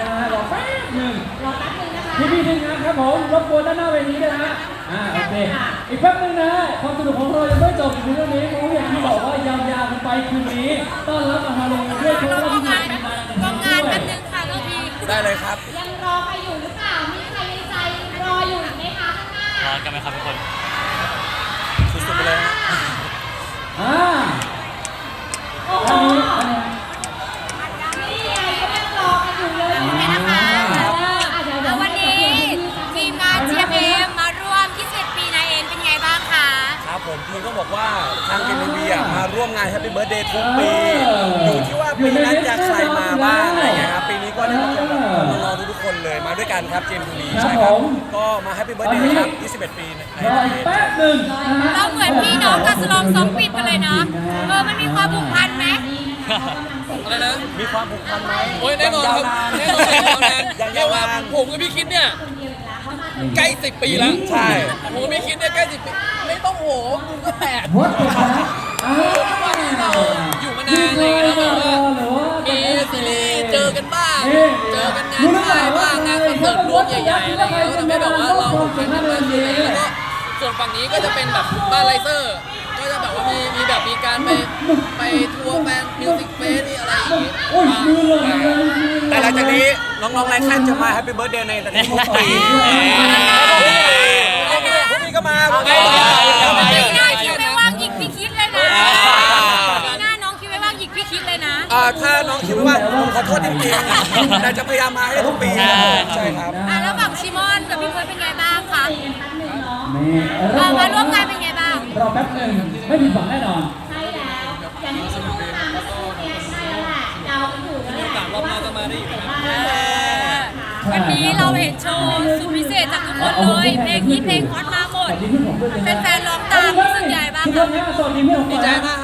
นะฮะรอแป๊บหนึ่งรอแป๊บนึงนะคะพี่พี่ทีมงานครับผมรบกวนด้านหน้าเวทีด้วยนะฮะอ่าโอเคอีกแป๊บนึงนะฮะความสนุกของเรายังไม่จบอีกเรื่องนี้เพราะว่าอย่างที่บอกว่ายาวๆกันไปคืนนี้ต้อนรับมาฮาโลวีนด้วยเพราะว่าที่นี่มีมากองงานแป๊บนึงค่ะก็ทีได้เลยครับ ยังรอใครอยู่หรือเปล่า มีใครในใจรออยู่ไหมคะข้างหน้าร้อนกันไหมครับทุกคน สุดๆไปเลยฮะ อ่า ร่วมงาน Happy Birthday ทุกปี อยู่ที่ว่าปีนั้นจะใครมาบ้างอะไรเงี้ยครับปีนี้ก็ได้มาเจอกับน้องๆทุกๆคนเลยมาด้วยกันครับเจมส์ทีใช่ครับ ก็มา Happy Birthday ครับ 21 ปีในรออีกแป๊บหนึ่งนะฮะเราเหมือนพี่น้องกับสลองสองปิดกันเลยเนาะเออมันมีความผูกพันไหมอะไรนะ มีความผูกพันไหมโอ้ยแน่นอนครับแน่นอนแน่นอนแน่ยังเรียกว่ายาวนาน ผมกับพี่คิดเนี่ยใกล้สิบปีแล้วใช่ ผมกับพี่คิดเนี่ยใกล้สิบปี ไม่ต้องโหมึงก็แปดวัดตัวนะอ่าเราอยู่มานานอะไรอย่างเงี้ยแล้วแบบว่าหรือว่ามีซีรีส์เจอกันบ้างนี่เจอกันงานค่ายบ้างงานคอนเสิร์ตรวมใหญ่ๆอะไรอย่างเงี้ยก็ทำให้แบบว่าเราผูกพันกันมากขึ้นอะไรอย่างเงี้ยแล้วก็ส่วนฝั่งนี้ก็จะเป็นแบบบ้านไลเซอร์ ก็จะแบบว่ามีมีแบบมีการไปไปทัวร์แฟนมิวสิกเฟสอะไรอย่างเงี้ยโอ้ยมือหล่นเลยแต่หลังจากนี้น้องๆไรขั้นจะมา Happy Birthday ในแต่ละทุกปีพวกนี้ก็มาพวกนี้ก็มา อ่าถ้าน้องคิดว่าผมขอโทษจริงๆแต่จะพยายามมาให้ทุกปีครับผมใช่ครับ อะแล้วฝั่งชิมอนกับพี่เพิร์ดเป็นไงบ้างคะนี่เออมาร่วมงานเป็นไงบ้าง รอแป๊บหนึ่งไม่ผิดหวังแน่นอน ใช่แล้วอย่างที่คุณพูดมาเมื่อสักครู่เนี่ยใช่แล้วแหละเดากันถูกแล้วแหละต่างรอบหน้าก็มาได้อีกนะเออวันนี้เราเห็นโชว์สุดพิเศษจากทุกคนเลย เพลงฮิตเพลงฮอตมาหมดแฟนๆร้องตามรู้สึกใหญ่บ้างคครัรับบสวัสดีเพื่อนดีใจมากค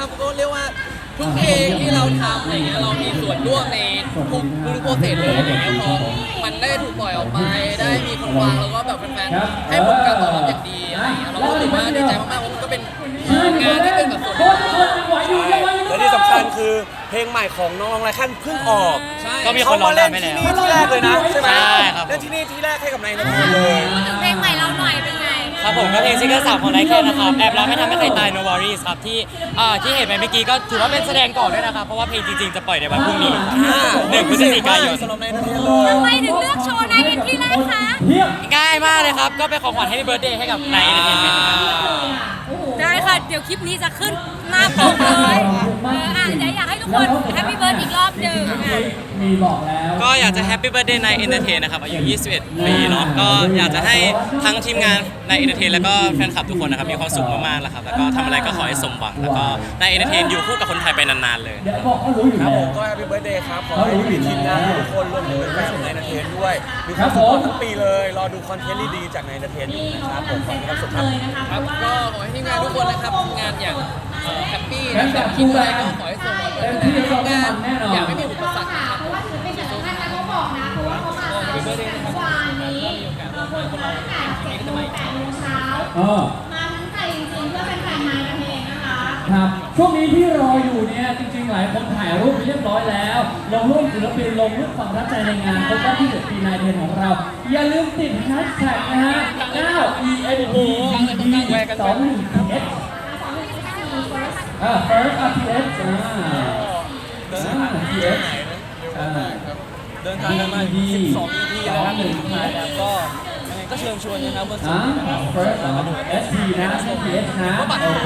รับก็เรียกว่า ทุกเพลงที่เราทำอะไรเงี้ยเรามีส่วนร่วมในทุกทุกโปรเซสเลยอะไรเงี้ยพอมันได้ถูกปล่อยออกไปได้มีคนฟังแล้วก็แบบแฟนๆให้ผลการตอบรับอย่างดีอะไรเงี้ยเราก็รู้สึกว่าดีใจมากๆว่ามันก็เป็นงานที่เป็นแบบส่วนโคตรคนยังไหวอยู่ยังไหวอยู่และที่สำคัญคือเพลงใหม่ของน้องๆไรขั้นเพิ่งออกใช่ก็มีคนร้องตามไปที่แล้วนี่ที่แรกเลยนะใช่ไหมใช่ครับเล่นที่นี่ที่แรกให้กับนายนาทีเลย ครับผมก็เพลงซิงเกิลสามของไนแคนนะครับแอบรักไม่ทำให้ใครตาย no worries ครับที่อ่าที่เห็นไปเมื่อกี้ก็ถือว่าเป็นแสดงก่อนด้วยนะครับเพราะว่าเพลงจริงๆจะปล่อยในวันพรุ่งนี้หนึ่งพฤศจิกายนสำหรับนายนาทีเลยทำไมถึงเลือกโชว์นายเอ็นที่แรกคะเทียบง่ายมากเลยครับก็เป็นของขวัญให้เบิร์ดเดย์ให้กับนายเอน เตอร์เทนเมนต์ได้ค่ะ เดี๋ยวคลิปนี้จะขึ้นหน้าปกเลยเอออะเดี๋ยวอยากให้ทุกคนแฮปปี้เบิร์ดอีกรอบหนึ่งอะมีบอกแล้ว ก็อยากจะแฮปปี้เบิร์ดเดย์นายเอนเตอร์เทนนะครับอายุ 21 ปีเนาะก็อยากจะให้ทั้งทีมงานนายเอนเตอร์เทนแล้วก็แฟนคลับทุกคนนะครับมีความสุขมากๆแล้วครับแล้วก็ทำอะไรก็ขอให้สมหวัง แล้วก็นายเอนเตอร์เทนอยู่คู่กับคนไทยไปนานๆเลย เดี๋ยวบอกเขารู้อยู่คแล้รับวผมก็แฮปปี้เบิร์ดเดย์ครับ ขอให้พี่ทีมงานทุกคนรวมถึงแฟนของนายนาเทนด้วยมีความสุขทั้งปีเลย รอดูคอนเทนต์ดีๆจากนายนาเทนอยู่นะครับผมขอให้มีความสุขครับ ครับก็ขอให้ทีมงานทุกคนนะครับทำงานอย่างแฮปปี้นะครับคิดอะไรก็ขอให้สมหวังเลยทำงานอย่างไม่มีอุปสรรคนะครับเพราะว่าถือเป็นสำคัญนะเขาบอกนะเพราะว่าเขามาสายเมื่อวานนี้บางคนมาตั้งแต่เจ็ดโมงแปดโมงเช้า ครับช่วงนี้ที่รออยู่เนี่ยจริงๆ หลายคนถ่ายรูปไปเรียบร้อยแล้วลงรูปศิลปินลงรูปความรักใจในงานครบรอบที่7ปีนายเทนของเรา อย่าลืมติดแฮชแท็กนะฮะ9 e n p d 2 1 s อ่า first r t s อ่าอ่า t s อ่าเดินทางกันมาดี12 EP แล้วครับหนึ่งถ่ายแล้วก็ ก็เชิญชวนนะครับวันศุอ่ากร์นะครับ first เหรอ s t นะ s t s นะ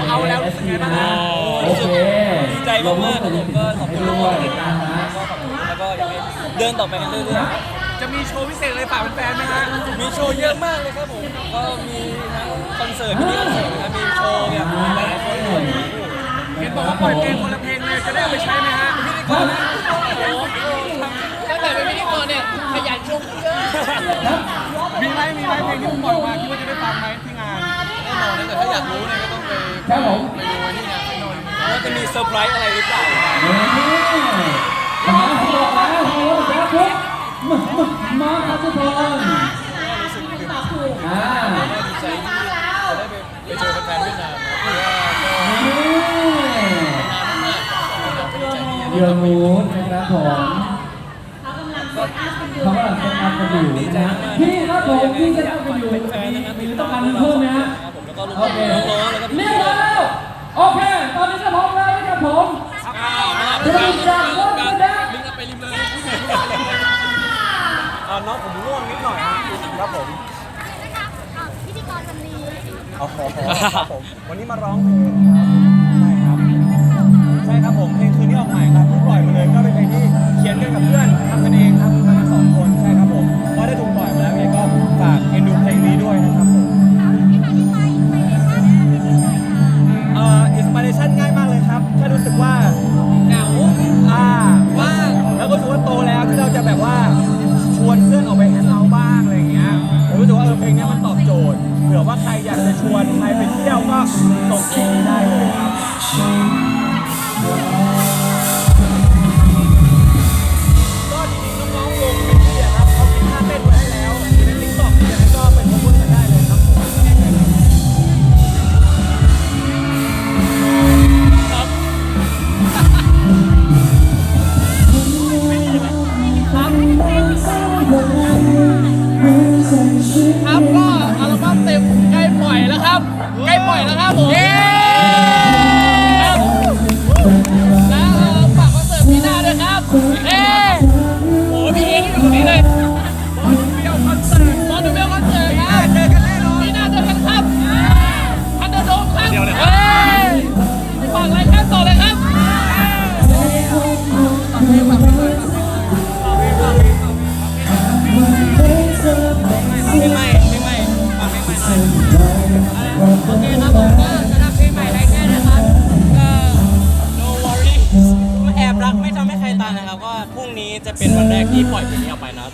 เอาแล้วโอเค s t นะโอเคดีใจมากๆครับผมก็ขอบคุณทุกคนที่ติดตามนะ ก็ขอบคุณแล้วก็ยังไงเดินต่อไปกันเรื่อยๆจะมีโชว์พิเศษอะไรฝากแฟนๆไหมฮะมีโชว์เยอะมากเลยครับผม ก็มีทั้งคอนเสิร์ตมินิคอนเสิร์ตนะครับมีโชว์เนี่ยหลายคนเลยเห็นบอกว่าปล่อยเพลงคนละเพลงเลยจะได้เอาไปใช้ไหมฮะพิธีกรนะตั้งแต่เป็นพิธีกรเนี่ยขยันชมเยอะ มีไหมมีไหมเพลงที่ผมปล่อยมาคิดว่าจะได้ฟังไหมที่งานแน่นอนนะแต่ถ้าอยากรู้เนี่ยก็ต้องไปครับผม ไปดูที่งานแน่นอนว่าจะมีเซอร์ไพรส์อะไรหรือเปล่ามาบอกแล้วโอ้โหครับทุกมามาครับทุกคนอ่าดีใจที่จะได้ไปไปเจอแฟนๆเวียดนามนะเพราะว่าก็เยือนมูนนะครับผมเขากำลังโฟกัสกันอยู่เขากำลังอยู่ดีใจนะมากพี่ ครับผมพี่จะต้องไปอยู่เป็นแฟนนะครับมีต้องการเงินเพิ่มไหมฮะครับผมแล้วก็รวมโอเคถึงน้องๆแล้วก็พี่เรียบร้อยแล้วโอเค ตอนนี้จะพร้อมแล้วนะครับผมๆเริ่มจากรถกระดาษลิงก์ไปริมเลยอ่าน้องผมง่วงนิดหน่อยฮะครับผมพิธีกรวันนี้โอ้โหครับผมวันนี้มาร้องเพลงครับใช่ครับใช่ครับผมเพลงคืนนี้ออกใหม่ครับเพิ่งปล่อยมาเลยก็เป็นเพลงที่เขียนกันกับเพื่อนทำกันเองครับทำกันสองคน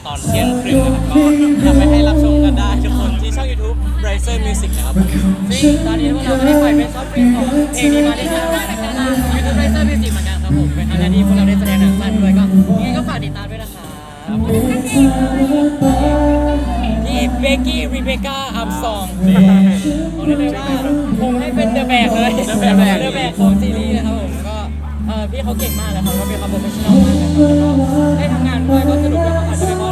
ตอนเที่ยงครึ่งนะครับก็อยากไปให้รับชมกันได้ทุกคนที่ช่อง YouTube Riser Music นะครับซึ่งตอนนี้พวกเราก็ได้ปล่อยเป็นซอฟต์แวร์ของเพลงนี้มาได้แล้วนะครับยูทูบไรเซอร์มิวสิกเหมือนกันครับผมเป็นครั้งแรกที่พวกเราได้แสดงหนังสั้นด้วยก็ยังไงก็ฝากติดตามด้วยนะครับที่เบกกี้รีเบคก้าอัมซองบอกได้เลยว่าคงให้เป็นเดอะแบกเลยเดอะแบกเดอะแบกของซีรีส์นะครับผม พี่เขาเก่งมากเลยครับเขาเป็นความโปรเฟชชั่นอลมากเลยครับแล้วก็ได้ทำงานด้วยก็สนุกแล้วก็อาจจะเป็นเพราะ